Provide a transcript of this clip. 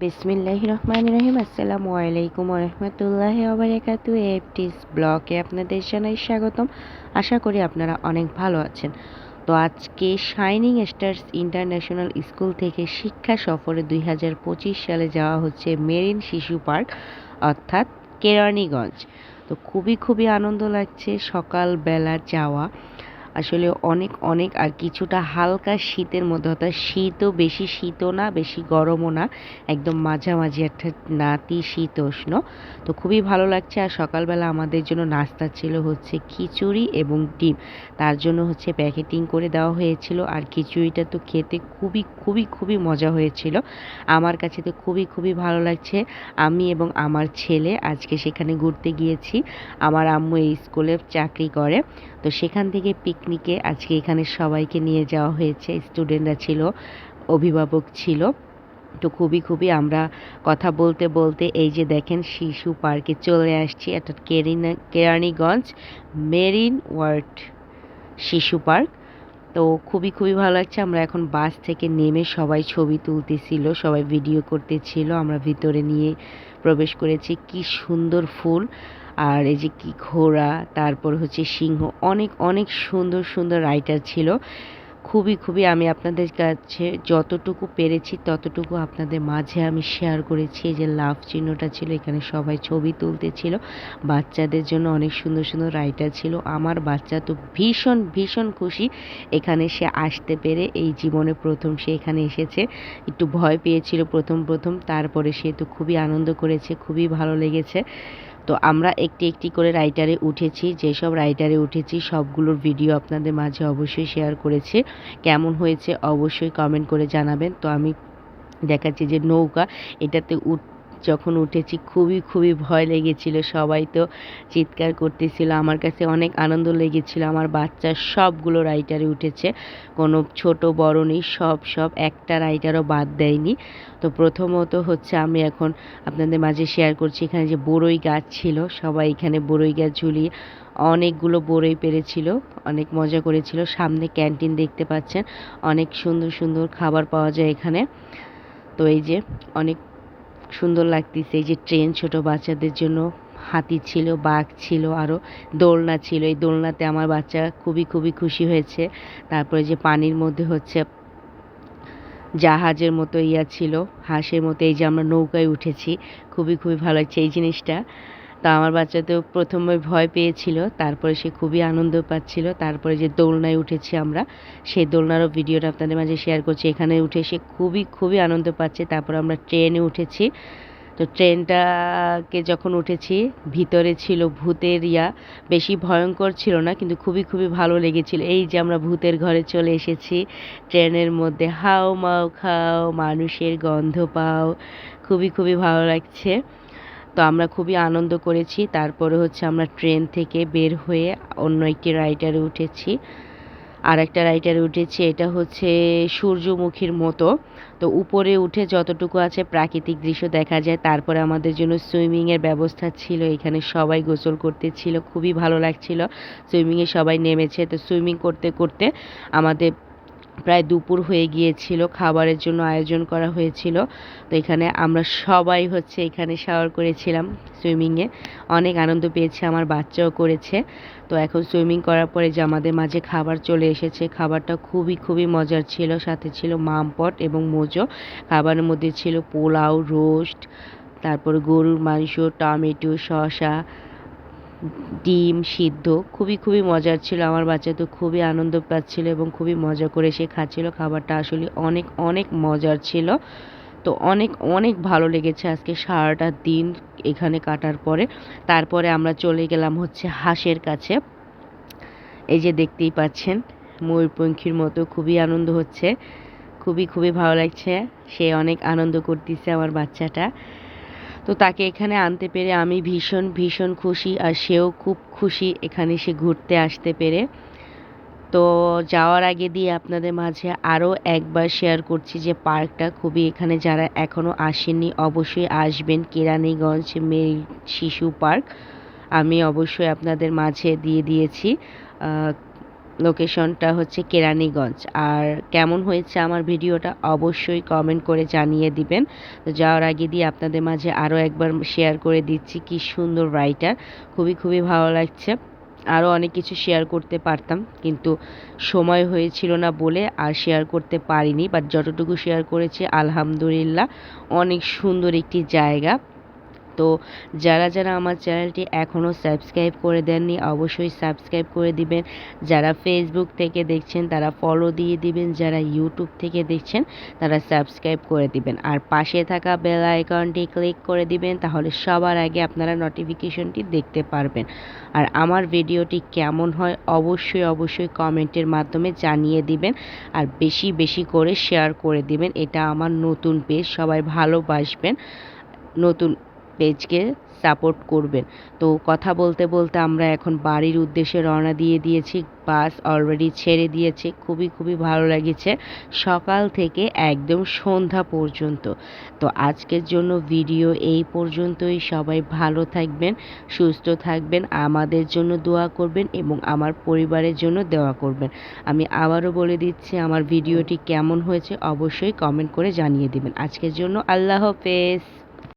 বিসমিল্লাহ রহমান রহিম। আসসালামু আলাইকুম রহমতুল্লাহ আবরাকাতু এফটিস ব্লকে আপনাদের জানাই স্বাগতম। আশা করি আপনারা অনেক ভালো আছেন। তো আজকে শাইনিং স্টার্স ইন্টারন্যাশনাল স্কুল থেকে শিক্ষা সফরে দুই হাজার পঁচিশ সালে যাওয়া হচ্ছে মেরিন শিশু পার্ক, অর্থাৎ কেরানীগঞ্জ। তো খুবই খুবই আনন্দ লাগছে সকালবেলা যাওয়া। আসলে অনেক অনেক, আর কিছুটা হালকা শীতের মধ্যে অর্থাৎ শীতও বেশি শীতও না, বেশি গরমও না। একদম মাঝামাঝি একটা নাতি শীতোষ্ণ। তো খুবই ভালো লাগছে, আর সকালবেলা আমাদের জন্য নাস্তা ছিল হচ্ছে খিচুড়ি এবং ডিম। তার জন্য হচ্ছে প্যাকেটিং করে দেওয়া হয়েছিল, আর খিচুড়িটা তো খেতে খুবই খুবই খুবই মজা হয়েছিল। আমার কাছে তো খুবই খুবই ভালো লাগছে। আমি এবং আমার ছেলে আজকে সেখানে ঘুরতে গিয়েছি। আমার আম্মু এই স্কুলে চাকরি করে। তো সেখান থেকে পিকনিকে আজকে এখানে সবাইকে নিয়ে যাওয়া হয়েছে। স্টুডেন্টরা ছিল, অভিভাবক ছিল। তো খুবই খুবই আমরা কথা বলতে বলতে এই যে দেখেন শিশু পার্কে চলে আসছি। একটা কেরিনা, কেরানীগঞ্জ মেরিন ওয়ার্ড শিশু পার্ক। তো খুবই খুবই ভালো লাগছে। আমরা এখন বাস থেকে নেমে সবাই ছবি তুলতেছিল, সবাই ভিডিও করতেছিল। আমরা ভিতরে নিয়ে প্রবেশ করেছি। কি সুন্দর ফুল। আর এই যে কি ঘোড়া, তারপর হচ্ছে সিংহ। অনেক অনেক সুন্দর সুন্দর রাইটার ছিল। খুবই খুবই আমি আপনাদের কাছে যতটুকু পেরেছি, ততটুকু আপনাদের মাঝে আমি শেয়ার করেছি। যে লাভ চিহ্নটা ছিল, এখানে সবাই ছবি তুলতে ছিল বাচ্চাদের জন্য অনেক সুন্দর সুন্দর রাইটার ছিল। আমার বাচ্চা তো ভীষণ ভীষণ খুশি। এখানে সে আসতে পেরে এই জীবনে প্রথম সে এখানে এসেছে। একটু ভয় পেয়েছিল প্রথম প্রথম। তারপরে সে তো খুবই আনন্দ করেছে, খুবই ভালো লেগেছে। তো আমরা একটি একটি করে রাইটারে উঠেছি, যেসব রাইটারে উঠেছি সবগুলোর ভিডিও আপনাদের মাঝে অবশ্যই শেয়ার করেছি। কেমন হয়েছে অবশ্যই কমেন্ট করে জানাবেন। তো আমি দেখাচ্ছি যে নৌকা, এটাতে উঠ যখন উঠেছি খুবই খুবই ভয় লেগেছিল, সবাই তো চিৎকার করতেছিল, আমার কাছে অনেক আনন্দ লেগেছিল, আমার বাচ্চা সবগুলো রাইটারে উঠেছে, কোনো ছোট, বড় নেই, সব সব একটা রাইটারও বাদ দেয়নি। তো প্রথমত হচ্ছে আমি এখন আপনাদের মাঝে শেয়ার করছি, এখানে যে বড়ই গাছ ছিল, সবাই এখানে বড়ই গাছ ঝুলিয়ে অনেকগুলো বড়ই পেরেছিল, অনেক মজা করেছিল, সামনে ক্যান্টিন দেখতে পাচ্ছেন, অনেক সুন্দর সুন্দর খাবার পাওয়া যায় এখানে। তো এই যে অনেক সুন্দর লাগতেছে। এই যে ট্রেন ছোট বাচ্চাদের জন্য, হাতি ছিল, বাঘ ছিল আরও দোলনা ছিল। এই দোলনাতে আমার বাচ্চা খুবই খুবই খুশি হয়েছে। তারপরে যে পানির মধ্যে হচ্ছে জাহাজের মতো ইয়া ছিল, হাঁসের মতো, এই যে আমরা নৌকায় উঠেছি। খুবই খুবই ভালো লাগছে এই জিনিসটা। তা আমার বাচ্চা তো প্রথমে ভয় পেয়েছিল, তারপরে সে খুবই আনন্দ পাচ্ছিল, তারপরে যে দোলনায় উঠেছি আমরা, সেই দোলনারও ভিডিওটা আপনাদের মাঝে শেয়ার করছি। এখানে উঠে সে খুবই খুবই আনন্দ পাচ্ছে, তারপর আমরা ট্রেনে উঠেছি। তো ট্রেনটাকে যখন উঠেছি, ভিতরে ছিল ভূতের ইয়া, বেশি ভয়ঙ্কর ছিল না, কিন্তু খুবই খুবই ভালো লেগেছিল। এই যে আমরা ভূতের ঘরে চলে এসেছি, ট্রেনের মধ্যে হাও মাও খাও, মানুষের গন্ধ পাও, খুবই খুবই ভালো লাগছে। তো আমরা খুবই আনন্দ করেছি। তারপরে হচ্ছে আমরা ট্রেন থেকে বের হয়ে অন্য একটি রাইডারে উঠেছি। আর একটা রাইডারে উঠেছি, এটা হচ্ছে সূর্যমুখীর মতো। তো উপরে উঠে যতটুকু আছে প্রাকৃতিক দৃশ্য দেখা যায়। তারপরে আমাদের জন্য সুইমিংয়ের ব্যবস্থা ছিল, এখানে সবাই গোসল করতে ছিল খুবই ভালো লাগছিল। সুইমিংয়ে সবাই নেমেছে। তো সুইমিং করতে করতে আমাদের প্রায় দুপুর হয়ে গিয়েছিল, খাবারের জন্য আয়োজন করা হয়েছিল। তো এখানে আমরা সবাই হচ্ছে এখানে শাওয়ার করেছিলাম সুইমিংয়ে অনেক আনন্দ পেয়েছে, আমার বাচ্চাও করেছে। তো এখন সুইমিং করার পরে যে আমাদের মাঝে খাবার চলে এসেছে, খাবারটা খুবই খুবই মজার ছিল। সাথে ছিল মামপট এবং মোজো। খাবারের মধ্যে ছিল পোলাও, রোস্ট, তারপর গরুর মাংস, টমেটো, শসা ডিম সিদ্ধ, খুবই খুবই মজার ছিল। আমার বাচ্চা তো খুবই আনন্দ পাচ্ছিল এবং খুবই মজা করে সে খাচ্ছিল। খাবারটা আসলে অনেক অনেক মজার ছিল। তো অনেক অনেক ভালো লেগেছে আজকে সারাটা দিন এখানে কাটার পরে। তারপরে আমরা চলে গেলাম হচ্ছে হাঁসের কাছে। এই যে দেখতেই পাচ্ছেন ময়ূরপঙ্খীর মতো খুবই আনন্দ হচ্ছে। খুবই খুবই ভালো লাগছে। সে অনেক আনন্দ করতেছে আমার বাচ্চাটা। তো তাকে এখানে আনতে পেরে আমি ভীষণ ভীষণ খুশি আর সেও খুব খুশি এখানে সে ঘুরতে আসতে পেরে। তো যাওয়ার আগে দিয়ে আপনাদের মাঝে আরও একবার শেয়ার করছি যে পার্কটা খুবই এখানে যারা এখনও আসেননি অবশ্যই আসবেন, কেরানীগঞ্জ মেরি শিশু পার্ক। আমি অবশ্যই আপনাদের মাঝে দিয়ে দিয়েছি। লোকেশনটা হচ্ছে কেরানীগঞ্জ। আর কেমন হয়েছে আমার ভিডিওটা অবশ্যই কমেন্ট করে জানিয়ে দিবেন। যাওয়ার আগে দিয়ে আপনাদের মাঝে আরও একবার শেয়ার করে দিচ্ছি কি সুন্দর রাইটার খুবই খুবই ভালো লাগছে। আরও অনেক কিছু শেয়ার করতে পারতাম, কিন্তু সময় হয়েছিল না বলে আর শেয়ার করতে পারিনি। বাট যতটুকু শেয়ার করেছি, আলহামদুলিল্লাহ, অনেক সুন্দর একটি জায়গা। তো যারা যারা আমার চ্যানেলটি এখনও সাবস্ক্রাইব করে দেননি, অবশ্যই সাবস্ক্রাইব করে দিবেন। যারা ফেসবুক থেকে দেখছেন, তারা ফলো দিয়ে দিবেন। যারা ইউটিউব থেকে দেখছেন, তারা সাবস্ক্রাইব করে দিবেন। আর পাশে থাকা বেল আইকনটি ক্লিক করে দিবেন, তাহলে সবার আগে আপনারা নোটিফিকেশনটি দেখতে পারবেন। আর আমার ভিডিওটি কেমন হয়, অবশ্যই অবশ্যই কমেন্টের মাধ্যমে জানিয়ে দিবেন। আর বেশি বেশি করে শেয়ার করে দিবেন। এটা আমার নতুন পেজ সবাই ভালোবাসবেন। নতুন পেজকে সাপোর্ট করবেন। তো কথা বলতে বলতে আমরা এখন বাড়ির উদ্দেশ্যে রওনা দিয়ে দিয়েছি। বাস অলরেডি ছেড়ে দিয়েছে। খুবই খুবই ভালো লেগেছে। সকাল থেকে একদম সন্ধ্যা পর্যন্ত। তো আজকের জন্য ভিডিও এই পর্যন্তই। সবাই ভালো থাকবেন, সুস্থ থাকবেন, আমাদের জন্য দোয়া করবেন এবং আমার পরিবারের জন্য দেওয়া করবেন। আমি আবারও বলে দিচ্ছি, আমার ভিডিওটি কেমন হয়েছে অবশ্যই কমেন্ট করে জানিয়ে দেবেন। আজকের জন্য আল্লাহ হাফেজ।